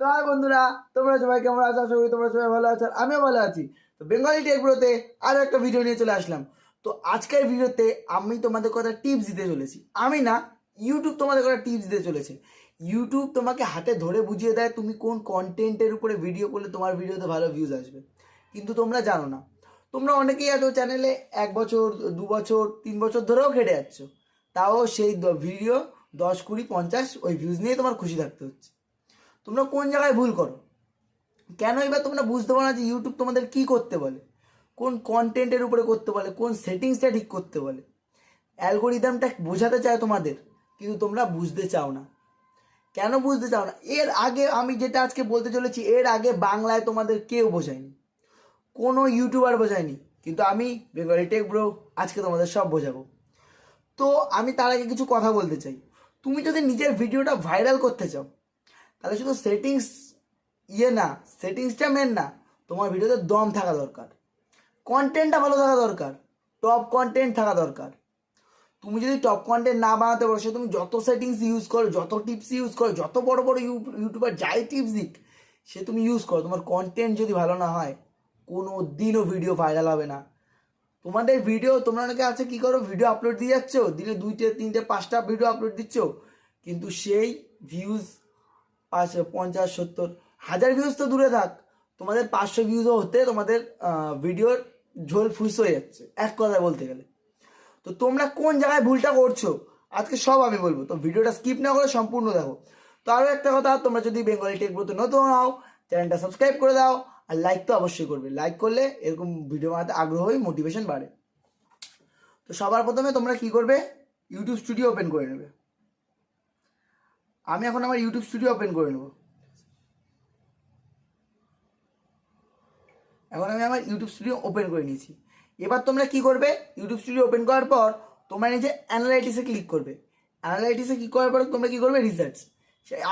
তো হাই বন্ধুরা, তোমরা সবাই কেমন আছো? আশা করি তোমরা সবাই ভালো আছো আর আমিও ভালো আছি। তো বেঙ্গলি টেকব্রোতে আরও একটা ভিডিও নিয়ে চলে আসলাম। তো আজকের ভিডিওতে আমি তোমাদের কথা টিপস দিতে চলেছি। আমি না ইউটিউব তোমাদের কথা টিপস দিতে চলেছে। ইউটিউব তোমাকে হাতে ধরে বুঝিয়ে দেয় তুমি কোন কন্টেন্টের উপরে ভিডিও করলে তোমার ভিডিওতে ভালো ভিউজ আসবে। কিন্তু তোমরা জানো না। তোমরা অনেকেই আছো চ্যানেলে এক বছর, দু বছর, তিন বছর ধরেও খেটে যাচ্ছ। তাও সেই ভিডিও দশ কুড়ি, পঞ্চাশ ওই ভিউজ নিয়ে তোমার খুশি থাকতে হচ্ছে। তোমরা কোন জায়গায় ভুল করো? কেন এবার তোমরা বুঝতে পারো না যে ইউটিউব তোমাদের কি করতে বলে? কোন কন্টেন্টের উপরে করতে বলে? কোন সেটিংসটা ঠিক করতে বলে? অ্যালগোরিদমটা বোঝাতে চায় তোমাদের, কিন্তু তোমরা বুঝতে চাও না। কেন বুঝতে চাও না? এর আগে আমি যেটা আজকে বলতে চলেছি, এর আগে বাংলায় তোমাদের কেউ বোঝায়নি। কোনো ইউটিউবার বোঝায়নি। কিন্তু আমি বেঙ্গলি টেক ব্রো আজকে তোমাদের সব বোঝাবো। তো আমি তার আগে কিছু কথা বলতে চাই। তুমি যদি নিজের ভিডিওটা ভাইরাল করতে চাও তাহলে শুধু সেটিংস ইয়ে না সেটিংসটা মেন না, তোমার ভিডিওতে দম থাকা দরকার। কন্টেন্টটা ভালো থাকা দরকার টপ কন্টেন্ট থাকা দরকার। তুমি যদি টপ কন্টেন্ট না বানাতে পারো সে তুমি যত সেটিংস ইউজ করো, যত টিপস ইউজ করো, যত বড় বড় ইউটিউবার যাই টিপস দিক, সে তুমি ইউজ করো। তোমার কন্টেন্ট যদি ভালো না হয়, কোনো দিনও ভিডিও ভাইরাল হবে না। তোমাদের ভিডিও তোমরা অনেকে আছে কি করো ভিডিও আপলোড দিয়ে যাচ্ছ, দিনে দুইটে, তিনটে, পাঁচটা ভিডিও আপলোড দিচ্ছ, কিন্তু সেই ভিউজ পাঁচ পঞ্চাশ, সত্তর, হাজার ভিউজ তো দূরে থাক। তোমাদের পাঁচশো ভিউজও হতে তোমাদের ভিডিওর ঝোল ফুস হয়ে যাচ্ছে, এক কথায় বলতে গেলে। তো তোমরা কোন জায়গায় ভুলটা করছ? আজকে সব আমি বলব। তো ভিডিওটা স্কিপ না করে সম্পূর্ণ দেখো। তো আরও একটা কথা, তোমরা যদি বেঙ্গলি টেক ব্রোতে নতুন হও, চ্যানেলটা সাবস্ক্রাইব করে দাও, আর লাইক তো অবশ্যই করবে। লাইক করলে এরকম ভিডিও বানাতে আগ্রহই মোটিভেশন বাড়ে। তো সবার প্রথমে তোমরা কি করবে? ইউটিউব স্টুডিও ওপেন করে নেবে। আমি এখন আমার ইউটিউব স্টুডিও ওপেন করে নেব। এখন আমি আমার ইউটিউব স্টুডিও ওপেন করে নিয়েছি। এবার তোমরা কি করবে? ইউটিউব স্টুডিও ওপেন করার পর তোমরা নিজে অ্যানালাইটিসে ক্লিক করবে। অ্যানালাইটিসে ক্লিক করার পর তোমরা কি করবে? রিসার্চ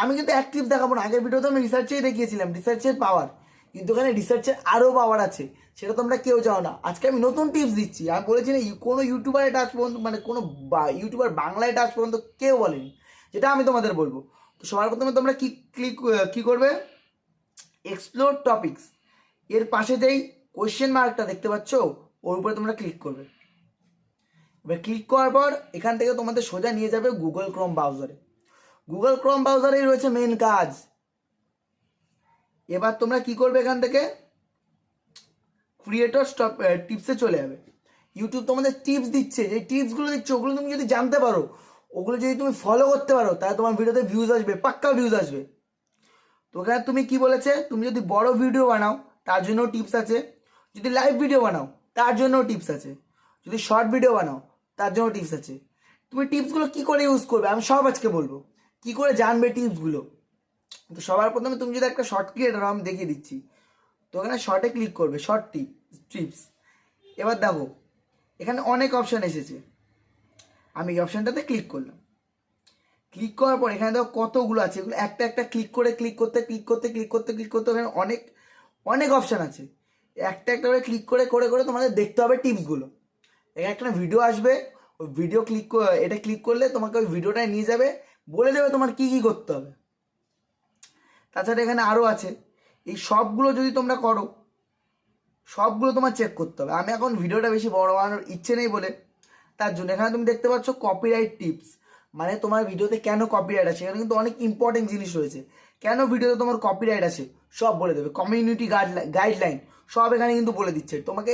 আমি কিন্তু অ্যাক্টিভ দেখাবো না। আগের ভিডিওতে আমি রিসার্চেই দেখিয়েছিলাম। রিসার্চের পাওয়ার কিন্তু ওখানে রিসার্চের আরও পাওয়ার আছে। সেটা তোমরা কেউ চাও না। আজকে আমি নতুন টিপস দিচ্ছি। আমি বলেছি না, কোনো ইউটিউবারে আজ পর্যন্ত মানে কোনো ইউটিউবার বাংলায় আজ পর্যন্ত কেউ বলেনি। যেটা আমি তোমাদের বলব। তো সবার প্রথমে তোমরা কি ক্লিক কি করবে? এক্সপ্লোর টপিকস এর পাশে যেই কোয়েশ্চেন মার্কটা দেখতে পাচ্ছ, ওর উপরে তোমরা ক্লিক করবে। এবার ক্লিক করার পর এখান থেকে তোমাদের সোজা নিয়ে যাবে গুগল ক্রোম ব্রাউজারে গুগল ক্রোম ব্রাউজারেই রয়েছে মেন কাজ। এবার তোমরা কি করবে এখান থেকে? ক্রিয়েটর স্টপ টিপসে চলে যাবে। ইউটিউব তোমাদের টিপস দিচ্ছে। যে টিপসগুলো দিচ্ছে, ওগুলো তুমি যদি জানতে পারো ওগুলো যদি তুমি ফলো করতে পারো, তাহলে তোমার ভিডিওতে ভিউজ আসবে, পাক্কা ভিউজ আসবে। তো ওখানে তুমি কি বলেছে? তুমি যদি বড় ভিডিও বানাও, তার জন্য টিপস আছে। যদি লাইভ ভিডিও বানাও, তার জন্য টিপস আছে। যদি শর্ট ভিডিও বানাও, তার জন্য টিপস আছে। তুমি টিপসগুলো কি করে ইউজ করবে? আমি সব আজকে বলব। কি করে জানবে টিপসগুলো তো সবার প্রথমে তুমি যদি একটা শর্ট ক্রিয়েটার আমি দেখিয়ে দিচ্ছি। তো ওখানে শর্টে ক্লিক করবে শর্ট টিপ টিপস এবার দেখো, এখানে অনেক অপশান এসেছে। আমি এই অপশানটাতে ক্লিক করলাম। ক্লিক করার পর এখানে দেখো কতগুলো আছে, এগুলো একটা একটা ক্লিক করে ক্লিক করতে ক্লিক করতে ক্লিক করতে ক্লিক করতে ওখানে অনেক অনেক অপশান আছে। একটা একটা করে ক্লিক করে করে করে তোমাদের দেখতে হবে টিপসগুলো এখানে একটা ভিডিও আসবে, ওই ভিডিও ক্লিক এটা ক্লিক করলে তোমাকে ওই ভিডিওটায় নিয়ে যাবে, বলে দেবে তোমার কি কি করতে হবে। তাছাড়া এখানে আরও আছে, এই সবগুলো যদি তোমরা করো, সবগুলো তোমার চেক করতে হবে। আমি এখন ভিডিওটা বেশি বড় বানানোর ইচ্ছে নেই বলে তার জন্য। এখানে তুমি দেখতে পাচ্ছ কপিরাইট টিপস মানে তোমার ভিডিওতে কেন কপিরাইট আছে এখানে কিন্তু অনেক ইম্পর্টেন্ট জিনিস রয়েছে। কেন ভিডিওতে তোমার কপিরাইট আছে সব বলে দেবে। কমিউনিটি গাইডলাইন সব এখানে কিন্তু বলে দিচ্ছে। তোমাকে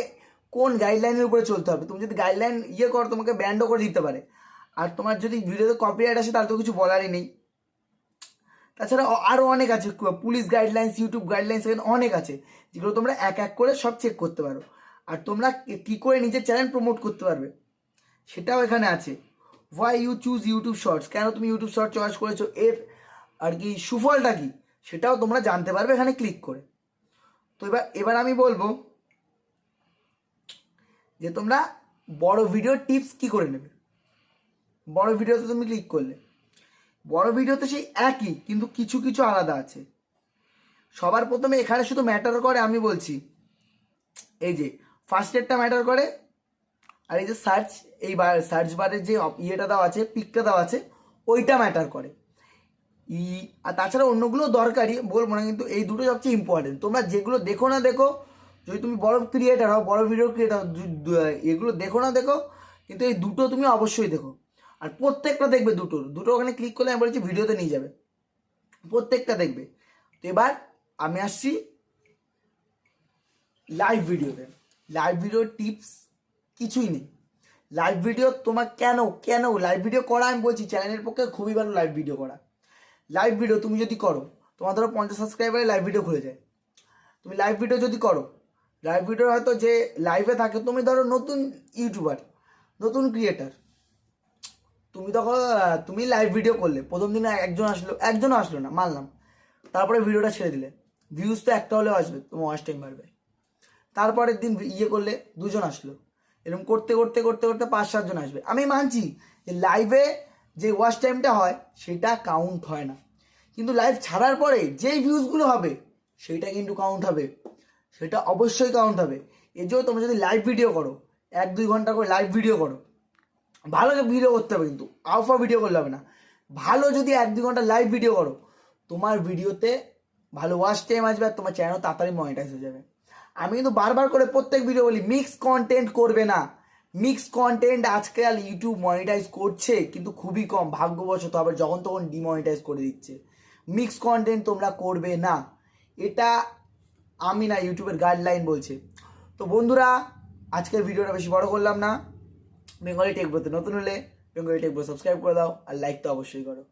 কোন গাইডলাইনের উপরে চলতে হবে? তুমি যদি গাইডলাইন ইয়ে করো, তোমাকে ব্যান্ডও করে দিতে পারে। আর তোমার যদি ভিডিওতে কপিরাইট আসে, তাহলে তো কিছু বলারই নেই। তাছাড়া আরও অনেক আছে। পুলিশ গাইডলাইন্স ইউটিউব গাইডলাইন্স এখানে অনেক আছে। যেগুলো তোমরা এক এক করে সব চেক করতে পারো। আর তোমরা কী করে নিজের চ্যানেল প্রমোট করতে পারবে? সেটাও এখানে আছে। Why you choose YouTube shorts কেন তুমি ইউটিউব শর্ট চয়েস করেছ? এর আর কি সুফলটা কি? সেটাও তোমরা জানতে পারবে এখানে ক্লিক করে। তো এবার এবার আমি বলব যে তোমরা বড় ভিডিও টিপস কি করে নেবে? বড় ভিডিওতে তুমি ক্লিক করলে। বড় ভিডিওতে সেই একই, কিন্তু কিছু কিছু আলাদা আছে। সবার প্রথমে এখানে শুধু ম্যাটার করে আমি বলছি। এই যে ফার্স্ট এডটা ম্যাটার করে আর এই যে সার্চ এই সার্চ বারের যে ইয়েটা দেওয়া আছে পিকটা দেওয়া আছে, ওইটা ম্যাটার করে। ই, আর তাছাড়া অন্যগুলো দরকারি বলব না, কিন্তু এই দুটো সবচেয়ে ইম্পর্টেন্ট তোমরা যেগুলো দেখো না দেখো, যদি তুমি বড় ক্রিয়েটার হও, বড় ভিডিও ক্রিয়েটার এগুলো দেখো না দেখো, কিন্তু এই দুটো তুমি অবশ্যই দেখো। আর প্রত্যেকটা দেখবে দুটোর দুটো ওখানে ক্লিক করলে আমি বলেছি ভিডিওতে নিয়ে যাবে। প্রত্যেকটা দেখবে। তো এবার আমি আসছি লাইভ ভিডিওতে লাইভ ভিডিও টিপস কিছুই নেই। লাইভ ভিডিও তোমার কেন কেন? লাইভ ভিডিও করা আমি বলছি চ্যানেলের পক্ষে খুবই ভালো লাইভ ভিডিও করা। লাইভ ভিডিও তুমি যদি করো, তোমার ধরো পঞ্চাশ সাবস্ক্রাইবারে লাইভ ভিডিও খুলে যায়। তুমি লাইভ ভিডিও যদি করো লাইভ ভিডিও হয়তো যে লাইভে থাকে, তুমি ধরো নতুন ইউটিউবার নতুন ক্রিয়েটার তুমি তখন, তুমি লাইভ ভিডিও করলে, প্রথম দিনে একজন আসলো একজন আসলো না, মানলাম। তারপরে ভিডিওটা ছেড়ে দিলে। ভিউজ তো একটা হলেও আসবে, তোমার ওয়াচ টাইম বাড়বে। তারপরের দিন ইয়ে করলে, দুজন আসলো। এরকম করতে করতে করতে করতে পাঁচ সাতজন আসবে। আমি মানছি যে লাইভে যে ওয়াচ টাইমটা হয়, সেটা কাউন্ট হয় না। কিন্তু লাইভ ছাড়ার পরে যেই ভিউজগুলো হবে, সেটা কিন্তু কাউন্ট হবে। সেটা অবশ্যই কাউন্ট হবে। এর জন্য তোমরা যদি লাইভ ভিডিও করো, এক, দুই ঘণ্টা করে লাইভ ভিডিও করো, ভালো ভিডিও করতে হবে কিন্তু। আলফা ভিডিও করলে হবে না। ভালো যদি এক, দুই ঘণ্টা লাইভ ভিডিও করো, তোমার ভিডিওতে ভালো ওয়াচ টাইম আসবে আর তোমার চ্যানেল তাড়াতাড়ি মনিটাইজ হয়ে যাবে। আমি কিন্তু বারবার করে প্রত্যেক ভিডিও বলি মিক্স কন্টেন্ট করবে না। মিক্স কন্টেন্ট আজকাল ইউটিউব মনিটাইজ করছে, কিন্তু খুবই কম, ভাগ্যবশত আবার যখন তখন ডিমনিটাইজ করে দিচ্ছে। মিক্স কন্টেন্ট তোমরা করবে না। এটা আমি না ইউটিউবের গাইডলাইন বলছে। তো বন্ধুরা, আজকের ভিডিওটা বেশি বড় করলাম না। বেঙ্গলি টেক ব্রোতে নতুন হলে বেঙ্গলি টেক সাবস্ক্রাইব করে দাও, আর লাইক তো অবশ্যই করো।